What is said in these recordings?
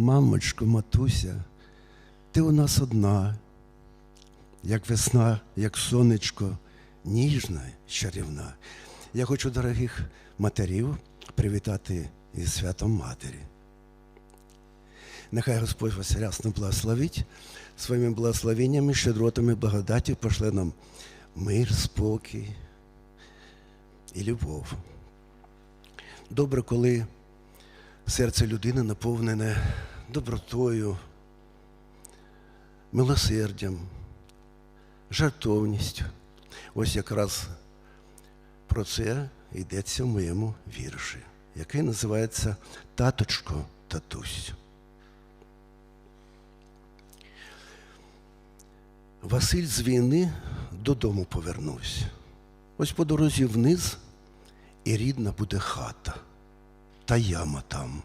мамочко, матуся, ти у нас одна, як весна, як сонечко, ніжна, чарівна. Я хочу дорогих матерів привітати із святом Матері. Нехай Господь вас рясно благословить своїми благословеннями, щедротами, благодаті пошле нам мир, спокій і любов. Добре, коли серце людини наповнене добротою, милосердям, жартовністю. Ось якраз про це йдеться в моєму вірші, який називається Таточко, татусь. Василь з війни додому повернувся. Ось по дорозі вниз і рідна буде хата, та яма там.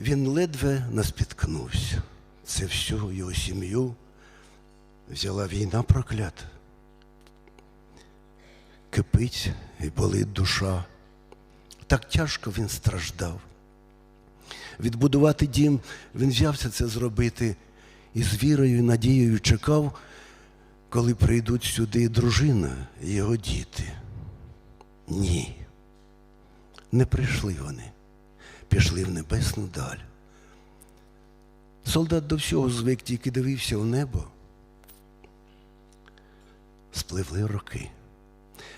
Він ледве не спіткнувся. Це всю його сім'ю взяла війна проклята. Кипить і болить душа. Так тяжко він страждав. Відбудувати дім він взявся це зробити і з вірою і надією чекав, коли прийдуть сюди дружина і його діти. Ні. Не прийшли вони, пішли в небесну даль. Солдат до всього звик тільки дивився в небо. Спливли роки.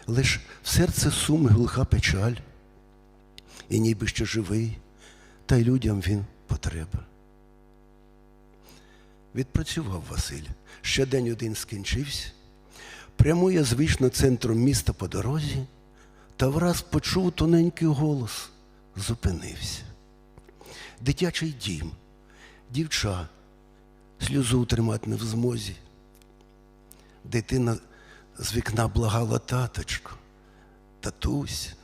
Лиш в серце сум глуха печаль, і ніби ще живий, та й людям він потреба. Відпрацював Василь. Ще день один скінчився, прямує звично центром міста по дорозі, та враз почув тоненький голос, зупинився. Дитячий дім, дівча, сльозу тримати не в змозі. Дитина з вікна благала таточку, татусь.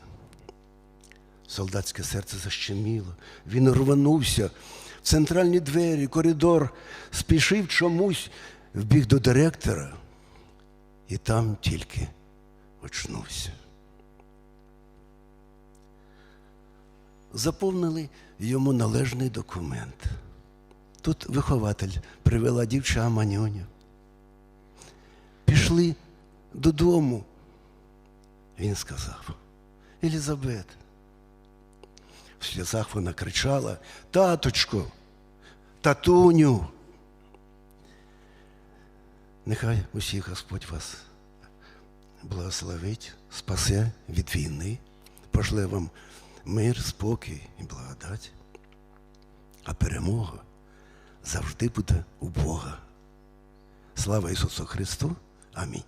Солдатське серце защеміло. Він рванувся в центральні двері, коридор, спішив чомусь, вбіг до директора і там тільки очнувся. Заповнили йому належний документ. Тут вихователь привела дівча манюню. Пішли додому. Він сказав, Елізабет. В сльозах вона кричала: Таточко, татуню. Нехай усіх Господь вас благословить, спасе від війни, пошле вам мир, спокій і благодать. А перемога завжди буде у Бога. Слава Ісусу Христу! Амінь.